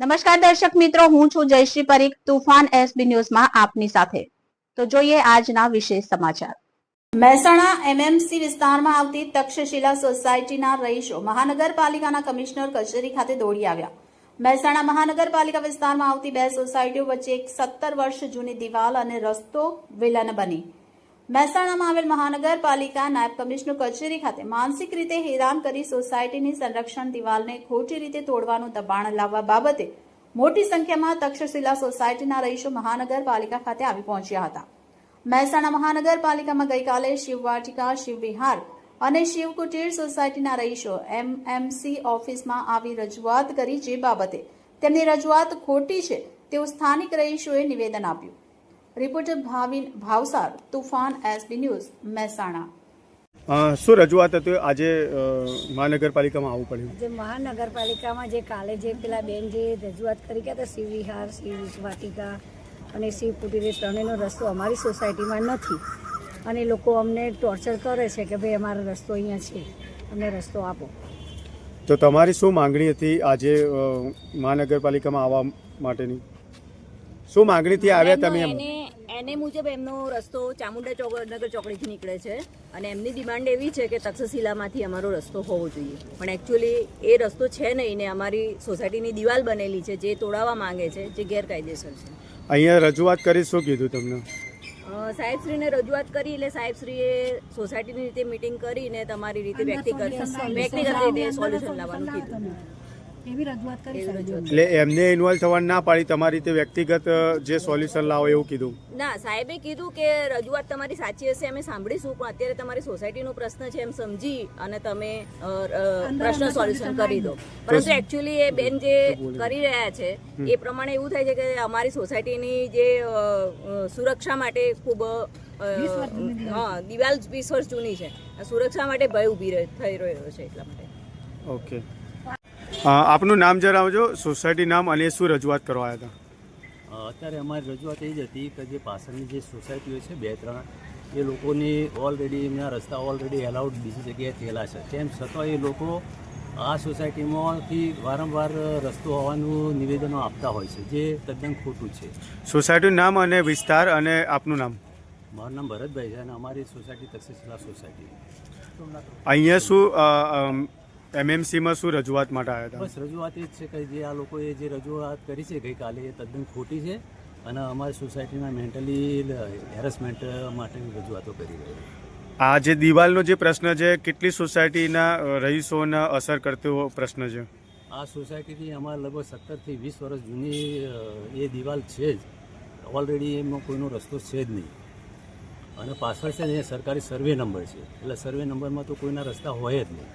નમસ્કાર દર્શક મિત્રો, હું છું જયશ્રી પરીખ, તુફાન એસબી ન્યૂઝમાં આપની સાથે. તો જોઈએ આજના વિશેષ સમાચાર. મહેસાણા એમએમસી વિસ્તારમાં આવતી તક્ષશિલા સોસાયટીના રહીશો મહાનગરપાલિકાના કમિશનર કચેરી ખાતે દોડી આવ્યા. મહેસાણા મહાનગરપાલિકા વિસ્તારમાં આવતી બે સોસાયટીઓ વચ્ચે એક સત્તર વર્ષ જૂની દિવાલ અને રસ્તો વિલન બની. મહેસાણામાં આવેલ મહાનગરપાલિકા નાયબ કમિશનર કચેરી ખાતે માનસિક રીતે હેરાન કરી સોસાયટીની સંરક્ષણ દિવાલને ખોટી રીતે તોડવાનું દબાણ લાવવા બાબતે મોટી સંખ્યામાં તક્ષશિલા સોસાયટીના રહીશો મહાનગરપાલિકા ખાતે આવી પહોંચ્યા હતા. મહેસાણા મહાનગરપાલિકામાં ગઈકાલે શિવવાટિકા, શિવવિહાર અને શિવકુટીર સોસાયટીના રહીશો એમએમસી ઓફિસમાં આવી રજૂઆત કરી જે બાબતે તેમની રજૂઆત ખોટી છે તેવું સ્થાનિક રહીશોએ નિવેદન આપ્યું. Reporter Bhavin Bhavsar Toofan SB news Mehsana. શું રજૂઆત હતી? આજે મહાનગરપાલિકામાં આવવું પડ્યું. જે મહાનગરપાલિકામાં જે કાલે જે પેલા બેન જે રજૂઆત કરી ગયા હતા શિવ વિહાર શિવ વાટિકા અને શિવ કુટીર એ ત્રણેયનો રસ્તો અમારી સોસાયટીમાં નથી. અને લોકો અમને ટોર્ચર કરે છે કે ભાઈ અમારો રસ્તો અહીંયા છે. અમને રસ્તો આપો. તો તમારી શું માંગણી હતી આજે મહાનગરપાલિકામાં આવવા માટેની? શું માંગણીથી આવ્યા તમે એમ? એને મુજબ એમનો રસ્તો ચામુંડા ચોક નગર ચોકડીથી નીકળે છે અને એમની ડિમાન્ડ એવી છે કે તક્ષશિલામાંથી અમારો રસ્તો હોવો જોઈએ. પણ એકચ્યુઅલી એ રસ્તો છે નહીં ને અમારી સોસાયટીની દિવાલ બનેલી છે જે તોડાવવા માંગે છે જે ગેરકાયદેસર છે. અહીંયા રજૂઆત કરી શું કીધું તમને? સાહેબશ્રીને રજૂઆત કરી એટલે સાહેબશ્રીએ સોસાયટીની રીતે મિટિંગ કરીને તમારી રીતે વ્યક્તિગત વ્યક્તિગત રીતે સોલ્યુશન લાવવાનું કીધું. એવી રજૂઆત કરી એટલે એમને ઇન્વોલ્વ થવા ના પાડી તમારી તે વ્યક્તિગત જે સોલ્યુશન લાવો એવું કીધું? ના સાહેબે કીધું કે રજૂઆત તમારી સાચી હશે અમે સાંભળીશું પણ અત્યારે તમારી સોસાયટીનો પ્રશ્ન છે એમ સમજી અને તમે પ્રશ્ન સોલ્યુશન કરી દો. પરંતુ એકચ્યુઅલી એ બેન જે કરી રહ્યા છે એ પ્રમાણે એવું થાય છે કે અમારી સોસાયટીની જે સુરક્ષા માટે ખૂબ હા દિવાલ વીસ વર્ષ જૂની છે. સુરક્ષા માટે ભય ઊભી રહે- થઈ રહ્યો છે એટલા માટે. ઓકે આપનું નામ જણાવજો. સોસાયટી નામ અને શું રજૂઆત કરવા આવ્યા હતા? અત્યારે અમારી રજૂઆત એ જ હતી કે જે પાછળની જે સોસાયટીઓ છે બે ત્રણ એ લોકોની ઓલરેડી એમના રસ્તા ઓલરેડી એલાઉડ બીજી જગ્યાએ થયેલા છે. તેમ છતાં એ લોકો આ સોસાયટીમાંથી વારંવાર રસ્તો હોવાનું નિવેદનો આપતા હોય છે જે તદ્દન ખોટું છે. સોસાયટીનું નામ અને વિસ્તાર અને આપનું નામ. મારું નામ ભરતભાઈ છે અને અમારી સોસાયટી તક્ષશિલા સોસાયટી. અહીંયા શું એમએમસીમાં શું રજૂઆત માટે આવ્યા હતા? બસ રજૂઆત એ જ છે કે જે આ લોકોએ જે રજૂઆત કરી છે ગઈકાલે એ તદ્દન ખોટી છે અને અમારી સોસાયટીના મેન્ટલી હેરેસમેન્ટ માટેની રજૂઆતો કરી રહી છે. આ જે દિવાલનો જે પ્રશ્ન છે કેટલી સોસાયટીના રહીશોને અસર કરતો પ્રશ્ન છે? આ સોસાયટીની અમારે લગભગ સત્તરથી વીસ વર્ષ જૂની એ દિવાલ છે જ. ઓલરેડી એમાં કોઈનો રસ્તો છે જ નહીં. અને પાછળ છે ને એ સરકારી સર્વે નંબર છે. એટલે સર્વે નંબરમાં તો કોઈના રસ્તા હોય જ નહીં.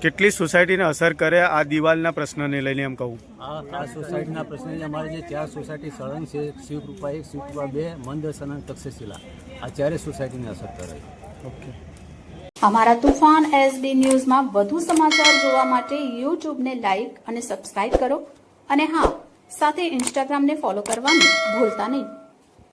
કેટલી સોસાયટીને અસર કરે આ દિવાલના પ્રશ્નને લઈને એમ કહું? આ આ સોસાયટીના પ્રશ્ને અમારે જે ચાર સોસાયટી સળંગ છે શિવકૃપા એક શિવકૃપા બે મંદર્શન અને તક્ષશિલા. આ ચારે સોસાયટીને અસર કરે ઓકે. અમારા તુફાન એસડી ન્યૂઝમાં વધુ સમાચાર જોવા માટે યુટ્યુબને લાઇક અને સબસ્ક્રાઇબ કરો. અને હા સાથે ઇન્સ્ટાગ્રામને ફોલો કરવાનું ભૂલતા નહીં.